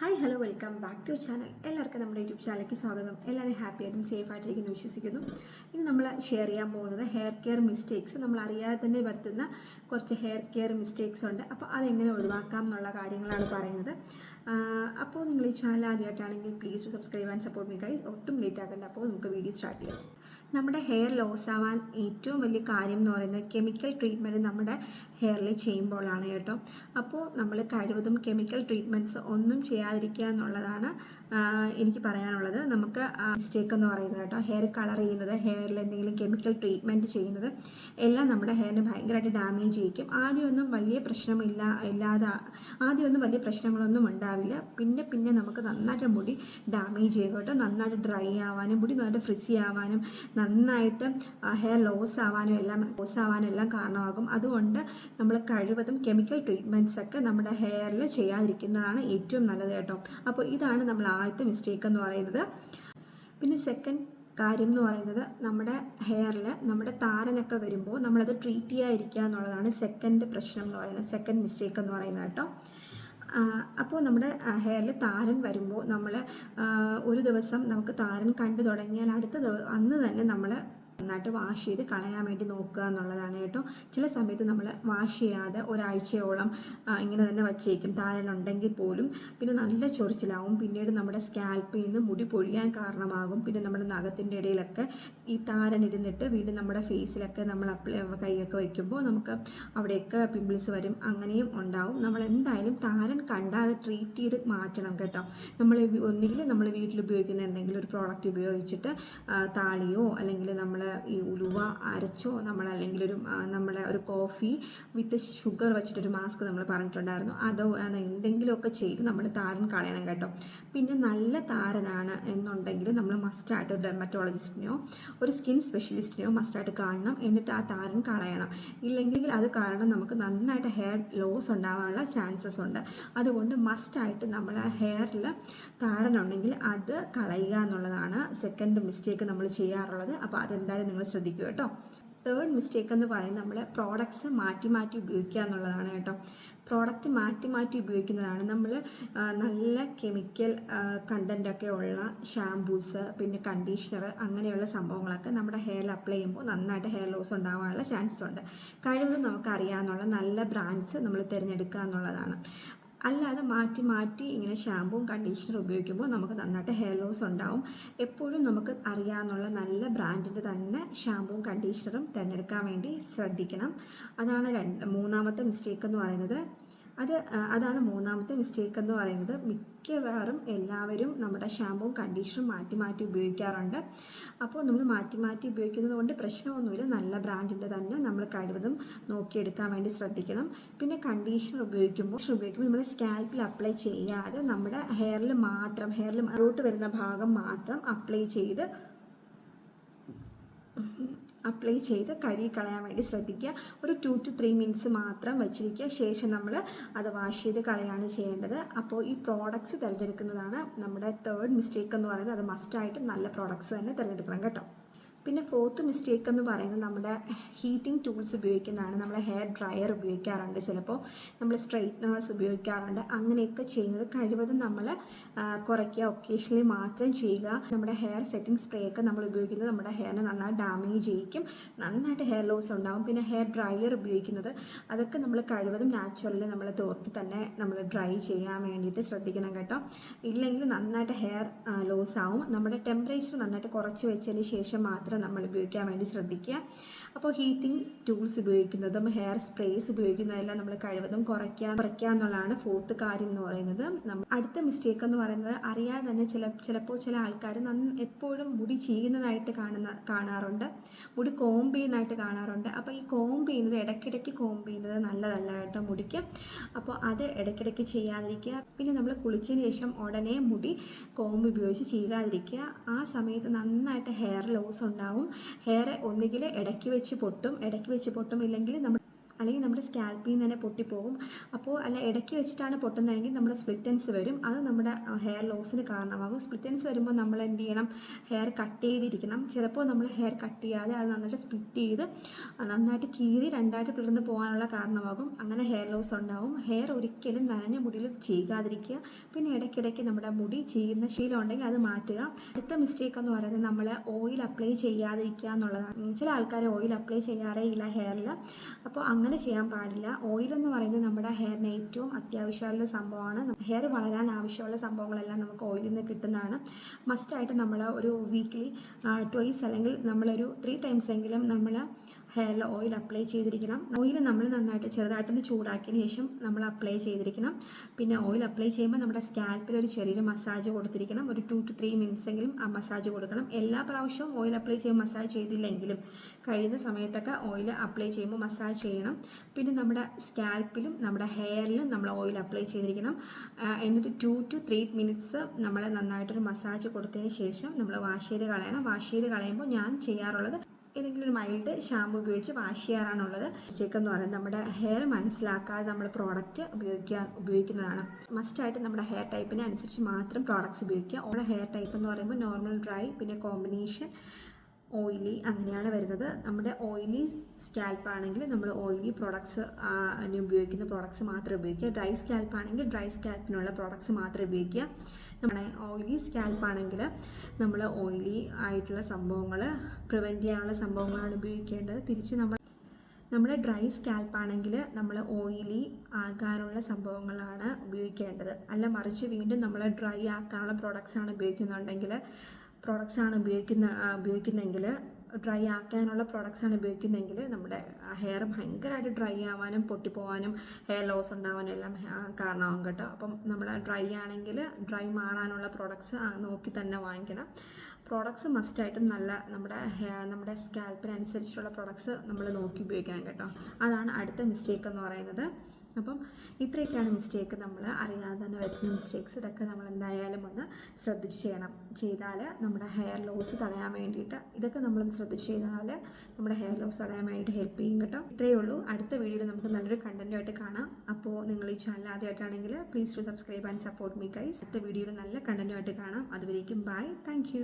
Hi hello welcome back to channel എല്ലാവർക്കും നമ്മുടെ YouTube ചാനലിലേക്ക് സ്വാഗതം. എല്ലാവരും ഹാപ്പി ആയിട്ടും സേഫ് ആയിട്ടിരിക്കുന്നു വിശ്വസിക്കുന്നു. ഇന്ന് നമ്മൾ ഷെയർ ചെയ്യാൻ പോകുന്നത് ഹെയർ കെയർ മിസ്റ്റേക്സ് നമ്മൾ അറിയാതെ തന്നെ വരുത്തുന്ന കുറച്ച് ഹെയർ കെയർ മിസ്റ്റേക്സ് ഉണ്ട്. അപ്പോൾ അതെങ്ങനെ ഒഴിവാക്കാം എന്നുള്ള കാര്യങ്ങളാണ് പറയുന്നത്. അപ്പോൾ നിങ്ങൾ ഈ channel ആദ്യമായിട്ടാണെങ്കിൽ please to subscribe and support me guys ഒട്ടും ലേറ്റ് ആക്കേണ്ട. അപ്പോൾ നമുക്ക് വീഡിയോ സ്റ്റാർട്ട് ചെയ്യാം. നമ്മുടെ ഹെയർ ലോസ് ആവാൻ ഏറ്റവും വലിയ കാര്യം എന്ന് പറയുന്നത് കെമിക്കൽ ട്രീറ്റ്മെന്റ് നമ്മുടെ ഹെയറിൽ ചെയ്യുമ്പോഴാണ് കേട്ടോ. അപ്പോൾ നമ്മൾ കഴിവതും കെമിക്കൽ ട്രീറ്റ്മെന്റ്സ് ഒന്നും ചെയ്യാതിരിക്കുക എന്നുള്ളതാണ് എനിക്ക് പറയാനുള്ളത്. നമുക്ക് മിസ്റ്റേക്ക് എന്ന് പറയുന്നത് കേട്ടോ ഹെയർ കളർ ചെയ്യുന്നത് ഹെയറിൽ എന്തെങ്കിലും കെമിക്കൽ ട്രീറ്റ്മെന്റ് ചെയ്യുന്നത് എല്ലാം നമ്മുടെ ഹെയറിനെ ഭയങ്കരമായിട്ട് ഡാമേജ് ചെയ്യിക്കും. ആദ്യമൊന്നും വലിയ പ്രശ്നമില്ല ഇല്ലാതെ ആദ്യമൊന്നും വലിയ പ്രശ്നങ്ങളൊന്നും ഉണ്ടാവില്ല. പിന്നെ പിന്നെ നമുക്ക് നന്നായിട്ട് മുടി ഡാമേജ് ചെയ്യും കേട്ടോ. നന്നായിട്ട് ഡ്രൈ ആവാനും മുടി നന്നായിട്ട് ഫ്രിസി ആവാനും നന്നായിട്ട് ഹെയർ ലോസ് ആവാനും എല്ലാം ലോസ് ആവാനും എല്ലാം കാരണമാകും. അതുകൊണ്ട് നമ്മൾ കഴിവതും കെമിക്കൽ ട്രീറ്റ്മെന്റ്സ് ഒക്കെ നമ്മുടെ ഹെയറിൽ ചെയ്യാതിരിക്കുന്നതാണ് ഏറ്റവും നല്ലത് കേട്ടോ. അപ്പോൾ ഇതാണ് നമ്മൾ ആദ്യത്തെ മിസ്റ്റേക്ക് എന്ന് പറയുന്നത്. പിന്നെ സെക്കൻഡ് കാര്യം എന്ന് പറയുന്നത് നമ്മുടെ ഹെയറിൽ നമ്മുടെ താരനൊക്കെ വരുമ്പോൾ നമ്മളത് ട്രീറ്റ് ചെയ്യാതിരിക്കുക എന്നുള്ളതാണ് സെക്കൻഡ് പ്രശ്നം എന്ന് പറയുന്നത്. സെക്കൻഡ് മിസ്റ്റേക്ക് എന്ന് പറയുന്നത് കേട്ടോ. അപ്പോൾ നമ്മുടെ ഹെയറിൽ താരൻ വരുമ്പോൾ നമ്മൾ ഒരു ദിവസം നമുക്ക് താരൻ കണ്ടു തുടങ്ങിയാൽ അടുത്ത അന്ന് തന്നെ നമ്മൾ നന്നായിട്ട് വാഷ് ചെയ്ത് കളയാൻ വേണ്ടി നോക്കുക എന്നുള്ളതാണ് കേട്ടോ. ചില സമയത്ത് നമ്മൾ വാഷ് ചെയ്യാതെ ഒരാഴ്ചയോളം ഇങ്ങനെ തന്നെ വച്ചേക്കും. താരനുണ്ടെങ്കിൽ പോലും പിന്നെ നല്ല ചൊറിച്ചിലാവും. പിന്നീട് നമ്മുടെ സ്കാൽപ്പിൽ നിന്ന് മുടി പൊഴിയാൻ കാരണമാകും. പിന്നെ നമ്മുടെ നഖത്തിന്റെ ഇടയിലൊക്കെ ഈ താരൻ ഇരുന്നിട്ട് വീണ്ടും നമ്മുടെ ഫേസിലൊക്കെ നമ്മൾ അപ്ലൈ കൈയൊക്കെ വയ്ക്കുമ്പോൾ നമുക്ക് അവിടെയൊക്കെ പിമ്പിൾസ് വരും. അങ്ങനെയും ഉണ്ടാവും. നമ്മൾ എന്തായാലും താരൻ കണ്ടാതെ ട്രീറ്റ് ചെയ്ത് മാറ്റണം കേട്ടോ. നമ്മൾ ഒന്നുകിൽ നമ്മൾ വീട്ടിൽ ഉപയോഗിക്കുന്ന എന്തെങ്കിലും ഒരു പ്രോഡക്റ്റ് ഉപയോഗിച്ചിട്ട് താളിയോ അല്ലെങ്കിൽ നമ്മൾ ഈ ഉലുവ അരച്ചോ നമ്മൾ അല്ലെങ്കിൽ ഒരു നമ്മളെ ഒരു കോഫി വിത്ത് ഷുഗർ വെച്ചിട്ടൊരു മാസ്ക് നമ്മൾ പറഞ്ഞിട്ടുണ്ടായിരുന്നു. അതോ അത് എന്തെങ്കിലുമൊക്കെ ചെയ്ത് നമ്മൾ താരൻ കളയണം കേട്ടോ. പിന്നെ നല്ല താരനാണ് എന്നുണ്ടെങ്കിൽ നമ്മൾ മസ്റ്റായിട്ട് ഒരു ഡെർമറ്റോളജിസ്റ്റിനെയോ ഒരു സ്കിൻ സ്പെഷ്യലിസ്റ്റിനെയോ മസ്റ്റായിട്ട് കാണണം. എന്നിട്ട് ആ താരൻ കളയണം. ഇല്ലെങ്കിൽ അത് കാരണം നമുക്ക് നന്നായിട്ട് ഹെയർ ലോസ് ഉണ്ടാവാനുള്ള ചാൻസസ് ഉണ്ട്. അതുകൊണ്ട് മസ്റ്റായിട്ട് നമ്മൾ ആ ഹെയറിൽ താരനുണ്ടെങ്കിൽ അത് കളയുക എന്നുള്ളതാണ് സെക്കൻഡ് മിസ്റ്റേക്ക് നമ്മൾ ചെയ്യാറുള്ളത്. അപ്പോൾ അതെന്തായാലും നിങ്ങൾ ശ്രദ്ധിക്കുക കേട്ടോ. തേർഡ് മിസ്റ്റേക്ക് എന്ന് പറയുന്നത് നമ്മൾ പ്രോഡക്ട്സ് മാറ്റി മാറ്റി ഉപയോഗിക്കുക എന്നുള്ളതാണ് കേട്ടോ. പ്രോഡക്റ്റ് മാറ്റി മാറ്റി ഉപയോഗിക്കുന്നതാണ് നമ്മൾ നല്ല കെമിക്കൽ കണ്ടന്റൊക്കെ ഉള്ള ഷാംപൂസ് പിന്നെ കണ്ടീഷണർ അങ്ങനെയുള്ള സംഭവങ്ങളൊക്കെ നമ്മുടെ ഹെയറിൽ അപ്ലൈ ചെയ്യുമ്പോൾ നന്നായിട്ട് ഹെയർ ലോസ് ഉണ്ടാകാനുള്ള ചാൻസസ് ഉണ്ട്. കഴിവതും നമുക്കറിയാവുന്ന നല്ല ബ്രാൻഡ്സ് നമ്മൾ തിരഞ്ഞെടുക്കുക എന്നുള്ളതാണ്. അല്ലാതെ മാറ്റി മാറ്റി ഇങ്ങനെ ഷാമ്പുവും കണ്ടീഷണറും ഉപയോഗിക്കുമ്പോൾ നമുക്ക് നന്നായിട്ട് ഹെയർ ലോസ് ഉണ്ടാവും. എപ്പോഴും നമുക്ക് അറിയാവുന്ന നല്ല ബ്രാൻഡിന്റെ തന്നെ ഷാമ്പുവും കണ്ടീഷണറും തിരഞ്ഞെടുക്കാൻ വേണ്ടി ശ്രദ്ധിക്കണം. അതാണ് രണ്ട് മൂന്നാമത്തെ മിസ്റ്റേക്ക് എന്ന് പറയുന്നത്. അത് അതാണ് മൂന്നാമത്തെ മിസ്റ്റേക്ക് എന്ന് പറയുന്നത്. മിക്കവാറും എല്ലാവരും നമ്മുടെ ഷാമ്പുവും കണ്ടീഷണറും മാറ്റി മാറ്റി ഉപയോഗിക്കാറുണ്ട്. അപ്പോൾ നമ്മൾ മാറ്റി മാറ്റി ഉപയോഗിക്കുന്നത് കൊണ്ട് പ്രശ്നമൊന്നുമില്ല. നല്ല ബ്രാൻഡിന്റെ തന്നെ നമ്മൾ കഴിവതും നോക്കിയെടുക്കാൻ വേണ്ടി ശ്രദ്ധിക്കണം. പിന്നെ കണ്ടീഷണർ ഉപയോഗിക്കുമ്പോൾ ഉപയോഗിക്കുമ്പോൾ നമ്മൾ സ്കാൽപ്പിൽ അപ്ലൈ ചെയ്യാതെ നമ്മുടെ ഹെയറിൽ മാത്രം ഹെയറിൽ റൂട്ട് വരുന്ന ഭാഗം മാത്രം അപ്ലൈ ചെയ്ത് അപ്ലൈ ചെയ്ത് കഴുകി കളയാൻ വേണ്ടി ശ്രദ്ധിക്കുക. ഒരു ടു ടു ത്രീ മിനിറ്റ്സ് മാത്രം വെച്ചിരിക്കുക. ശേഷം നമ്മൾ അത് വാഷ് ചെയ്ത് കളയാണ് ചെയ്യേണ്ടത്. അപ്പോൾ ഈ പ്രോഡക്ട്സ് തിരഞ്ഞെടുക്കുന്നതാണ് നമ്മുടെ തേർഡ് മിസ്റ്റേക്ക് എന്ന് പറയുന്നത്. അത് മസ്റ്റായിട്ടും നല്ല പ്രോഡക്ട്സ് തന്നെ തിരഞ്ഞെടുക്കണം കേട്ടോ. പിന്നെ ഫോർത്ത് മിസ്റ്റേക്ക് എന്ന് പറയുന്നത് നമ്മുടെ ഹീറ്റിംഗ് ടൂൾസ് ഉപയോഗിക്കുന്നതാണ്. നമ്മൾ ഹെയർ ഡ്രയർ ഉപയോഗിക്കാറുണ്ട്. ചിലപ്പോൾ നമ്മൾ സ്ട്രൈറ്റ്നേഴ്സ് ഉപയോഗിക്കാറുണ്ട്. അങ്ങനെയൊക്കെ ചെയ്യുന്നത് കഴിവതും നമ്മൾ കുറയ്ക്കുക. ഒക്കേഷണലി മാത്രം ചെയ്യുക. നമ്മുടെ ഹെയർ സെറ്റിംഗ് സ്പ്രേ ഒക്കെ നമ്മൾ ഉപയോഗിക്കുന്നത് നമ്മുടെ ഹെയറിനെ നന്നായി ഡാമേജ് ചെയ്യിക്കും. നന്നായിട്ട് ഹെയർ ലോസ് ഉണ്ടാകും പിന്നെ ഹെയർ ഡ്രയർ ഉപയോഗിക്കുന്നത് അതൊക്കെ നമ്മൾ കഴിവതും നാച്ചുറലി നമ്മൾ തോർത്ത് തന്നെ നമ്മൾ ഡ്രൈ ചെയ്യാൻ വേണ്ടിയിട്ട് ശ്രദ്ധിക്കണം കേട്ടോ. ഇല്ലെങ്കിൽ നന്നായിട്ട് ഹെയർ ലോസ് ആവും. നമ്മുടെ ടെമ്പറേച്ചർ നന്നായിട്ട് കുറച്ച് വെച്ചതിന് ശേഷം മാത്രം നമ്മൾ ഉപയോഗിക്കാൻ വേണ്ടി ശ്രദ്ധിക്കുക. അപ്പോൾ ഹീറ്റിംഗ് ടൂൾസ് ഉപയോഗിക്കുന്നതും ഹെയർ സ്പ്രേസ് ഉപയോഗിക്കുന്നതെല്ലാം നമ്മൾ കഴിവതും കുറയ്ക്കുക കുറയ്ക്കുക എന്നുള്ളതാണ് ഫോർത്ത് കാര്യം എന്ന് പറയുന്നത്. അടുത്ത മിസ്റ്റേക്ക് എന്ന് പറയുന്നത് അറിയാതെ തന്നെ ചില ചിലപ്പോൾ ചില ആൾക്കാർ എപ്പോഴും മുടി ചീകുന്നതായിട്ട് കാണുന്ന കാണാറുണ്ട്. മുടി കോംബ് ചെയ്യുന്നതായിട്ട് കാണാറുണ്ട്. അപ്പോൾ ഈ കോംബ് ചെയ്യുന്നത് ഇടയ്ക്കിടയ്ക്ക് കോംബ് ചെയ്യുന്നത് നല്ലതല്ല കേട്ടോ മുടിക്ക്. അപ്പോൾ അത് ഇടയ്ക്കിടയ്ക്ക് ചെയ്യാതിരിക്കുക. പിന്നെ നമ്മൾ കുളിച്ചതിന് ശേഷം ഉടനെ മുടി കോംബ് ഉപയോഗിച്ച് ചെയ്യാതിരിക്കുക ആ സമയത്ത് നന്നായിട്ട് ഹെയർ ലോസ് ഉണ്ടാവും. ഹെയർ ഒന്നുകിൽ ഇടയ്ക്ക് വെച്ച് പൊട്ടും. ഇടയ്ക്ക് വെച്ച് പൊട്ടും ഇല്ലെങ്കിൽ നമ്മൾ അല്ലെങ്കിൽ നമ്മുടെ സ്കാൽപ്പിൽ നിന്ന് തന്നെ പൊട്ടിപ്പോകും. അപ്പോൾ അല്ല ഇടയ്ക്ക് വെച്ചിട്ടാണ് പൊട്ടുന്നതെങ്കിൽ നമ്മുടെ സ്പ്ലിറ്റൻസ് വരും. അത് നമ്മുടെ ഹെയർ ലോസിന് കാരണമാകും. സ്പ്ലിറ്റൻസ് വരുമ്പോൾ നമ്മൾ എന്ത് ചെയ്യണം? ഹെയർ കട്ട് ചെയ്തിരിക്കണം. ചിലപ്പോൾ നമ്മൾ ഹെയർ കട്ട് ചെയ്യാതെ അത് നന്നായിട്ട് സ്പ്ലിറ്റ് ചെയ്ത് നന്നായിട്ട് കീറി രണ്ടായിട്ട് പിളർന്ന് പോകാനുള്ള കാരണമാകും. അങ്ങനെ ഹെയർ ലോസ് ഉണ്ടാകും ഹെയർ ഒരിക്കലും നനഞ്ഞ മുടിയിൽ ചെയ്യാതിരിക്കുക പിന്നെ ഇടയ്ക്കിടയ്ക്ക് നമ്മുടെ മുടി ചെയ്യുന്ന ശീലം ഉണ്ടെങ്കിൽ അത് മാറ്റുക. അടുത്ത മിസ്റ്റേക്ക് എന്ന് പറയുന്നത് നമ്മൾ ഓയിൽ അപ്ലൈ ചെയ്യാതിരിക്കുക എന്നുള്ളതാണ്. ചില ആൾക്കാർ ഓയിൽ അപ്ലൈ ചെയ്യാറേ ഇല്ല ഹെയറിൽ അപ്പോൾ അങ്ങനെ ചെയ്യാൻ പാടില്ല. ഓയിൽ എന്ന് പറയുന്നത് നമ്മുടെ ഹെയറിന് ഏറ്റവും അത്യാവശ്യമുള്ള സംഭവമാണ്. ഹെയർ വളരാൻ ആവശ്യമുള്ള സംഭവങ്ങളെല്ലാം നമുക്ക് ഓയിലിൽ നിന്ന് കിട്ടുന്നതാണ്. മസ്റ്റായിട്ട് നമ്മൾ ഒരു വീക്ക്ലി ട്വൈസ് അല്ലെങ്കിൽ നമ്മളൊരു ത്രീ ടൈംസ് എങ്കിലും നമ്മൾ ഹെയറിൽ ഓയിൽ അപ്ലൈ ചെയ്തിരിക്കണം. ഓയിൽ നമ്മൾ നന്നായിട്ട് ചെറുതായിട്ടൊന്ന് ചൂടാക്കിയതിന് ശേഷം നമ്മൾ അപ്ലൈ ചെയ്തിരിക്കണം. പിന്നെ ഓയിൽ അപ്ലൈ ചെയ്യുമ്പോൾ നമ്മുടെ സ്കാൽപ്പിൽ ഒരു ചെറിയൊരു മസാജ് കൊടുത്തിരിക്കണം. ഒരു ടു ടു ത്രീ മിനിറ്റ്സ് എങ്കിലും ആ മസാജ് കൊടുക്കണം. എല്ലാ പ്രാവശ്യവും ഓയിൽ അപ്ലൈ ചെയ്യുമ്പോൾ മസാജ് ചെയ്തില്ലെങ്കിലും കഴിയുന്ന സമയത്തൊക്കെ ഓയിൽ അപ്ലൈ ചെയ്യുമ്പോൾ മസാജ് ചെയ്യണം. പിന്നെ നമ്മുടെ സ്കാൽപ്പിലും നമ്മുടെ ഹെയറിലും നമ്മൾ ഓയിൽ അപ്ലൈ ചെയ്തിരിക്കണം. എന്നിട്ട് ടു ടു ത്രീ മിനിറ്റ്സ് നമ്മൾ നന്നായിട്ടൊരു മസാജ് കൊടുത്തതിന് ശേഷം നമ്മൾ വാഷ് ചെയ്ത് കളയണം. വാഷ് ചെയ്ത് കളയുമ്പോൾ ഞാൻ ചെയ്യാറുള്ളത് ഏതെങ്കിലും ഒരു മൈൽഡ് ഷാമ്പു ഉപയോഗിച്ച് വാഷ് ചെയ്യാറാണുള്ളത്. മിസ്റ്റേക്ക് എന്ന് പറയുന്നത് നമ്മുടെ ഹെയർ മനസ്സിലാക്കാതെ നമ്മൾ പ്രോഡക്റ്റ് ഉപയോഗിക്കാൻ ഉപയോഗിക്കുന്നതാണ്. മസ്റ്റായിട്ട് നമ്മുടെ ഹെയർ ടൈപ്പിനെ അനുസരിച്ച് മാത്രം പ്രോഡക്റ്റ്സ് ഉപയോഗിക്കുക. നമ്മുടെ ഹെയർ ടൈപ്പ് എന്ന് പറയുമ്പോൾ നോർമൽ ഡ്രൈ പിന്നെ കോമ്പിനേഷൻ ഓയിലി അങ്ങനെയാണ് വരുന്നത്. നമ്മുടെ ഓയിലി സ്കാൽപ്പ് ആണെങ്കിൽ നമ്മൾ ഓയിലി പ്രോഡക്ട്സ് ഉപയോഗിക്കുന്ന പ്രോഡക്ട്സ് മാത്രം ഉപയോഗിക്കുക. ഡ്രൈ സ്കാൽപ്പ് ആണെങ്കിൽ ഡ്രൈ സ്കാൽപ്പിനുള്ള പ്രോഡക്ട്സ് മാത്രം ഉപയോഗിക്കുക. നമ്മുടെ ഓയിലി സ്കാൽപ്പ് ആണെങ്കിൽ നമ്മൾ ഓയിലി ആയിട്ടുള്ള സംഭവങ്ങൾ പ്രിവെന്റ് ചെയ്യാനുള്ള സംഭവങ്ങളാണ് ഉപയോഗിക്കേണ്ടത്. തിരിച്ച് നമ്മൾ നമ്മുടെ ഡ്രൈ സ്കാൽപ്പ് ആണെങ്കിൽ നമ്മൾ ഓയിലി ആകാനുള്ള സംഭവങ്ങളാണ് ഉപയോഗിക്കേണ്ടത്. അല്ല മറിച്ച് വീണ്ടും നമ്മൾ ഡ്രൈ ആക്കാനുള്ള പ്രോഡക്ട്സ് ആണ് ഉപയോഗിക്കുന്നുണ്ടെങ്കിൽ പ്രോഡക്റ്റ്സ് ആണ് ഉപയോഗിക്കുന്ന ഉപയോഗിക്കുന്നതെങ്കിൽ ഡ്രൈ ആക്കാനുള്ള പ്രോഡക്റ്റ്സ് ആണ് ഉപയോഗിക്കുന്നതെങ്കിൽ നമ്മുടെ ഹെയർ ഭയങ്കരമായിട്ട് ഡ്രൈ ആവാനും പൊട്ടിപ്പോവാനും ഹെയർ ലോസ് ഉണ്ടാവാനും എല്ലാം കാരണമാകും കേട്ടോ. അപ്പം നമ്മൾ ഡ്രൈ ആണെങ്കിൽ ഡ്രൈ മാറാനുള്ള പ്രോഡക്ട്സ് നോക്കി തന്നെ വാങ്ങിക്കണം. പ്രോഡക്ട്സ് മസ്റ്റായിട്ടും നല്ല നമ്മുടെ ഹെയർ നമ്മുടെ സ്കാൽപ്പിനനുസരിച്ചിട്ടുള്ള പ്രോഡക്ട്സ് നമ്മൾ നോക്കി ഉപയോഗിക്കണം കേട്ടോ. അതാണ് അടുത്ത മിസ്റ്റേക്ക് എന്ന് പറയുന്നത്. അപ്പം ഇത്രയൊക്കെയാണ് മിസ്റ്റേക്ക് നമ്മൾ അറിയാതെ തന്നെ വരുന്ന മിസ്റ്റേക്സ് ഇതൊക്കെ നമ്മൾ എന്തായാലും ഒന്ന് ശ്രദ്ധിച്ച് ചെയ്യണം. ചെയ്താൽ നമ്മുടെ ഹെയർ ലോസ് തടയാൻ വേണ്ടിയിട്ട് ഇതൊക്കെ നമ്മൾ ശ്രദ്ധിച്ച് ചെയ്താൽ നമ്മുടെ ഹെയർ ലോസ് തടയാൻ വേണ്ടിയിട്ട് ഹെൽപ്പ് ചെയ്യും കേട്ടോ. ഇത്രയേ ഉള്ളൂ. അടുത്ത വീഡിയോയിൽ നമുക്ക് നല്ലൊരു കണ്ടന്റുമായിട്ട് കാണാം. അപ്പോൾ നിങ്ങൾ ഈ channel ആദ്യമായിട്ടാണെങ്കിൽ please to subscribe and support me guys അടുത്ത വീഡിയോയിൽ നല്ല കണ്ടന്റുമായിട്ട് കാണാം. അതുവരേക്കും ബൈ താങ്ക്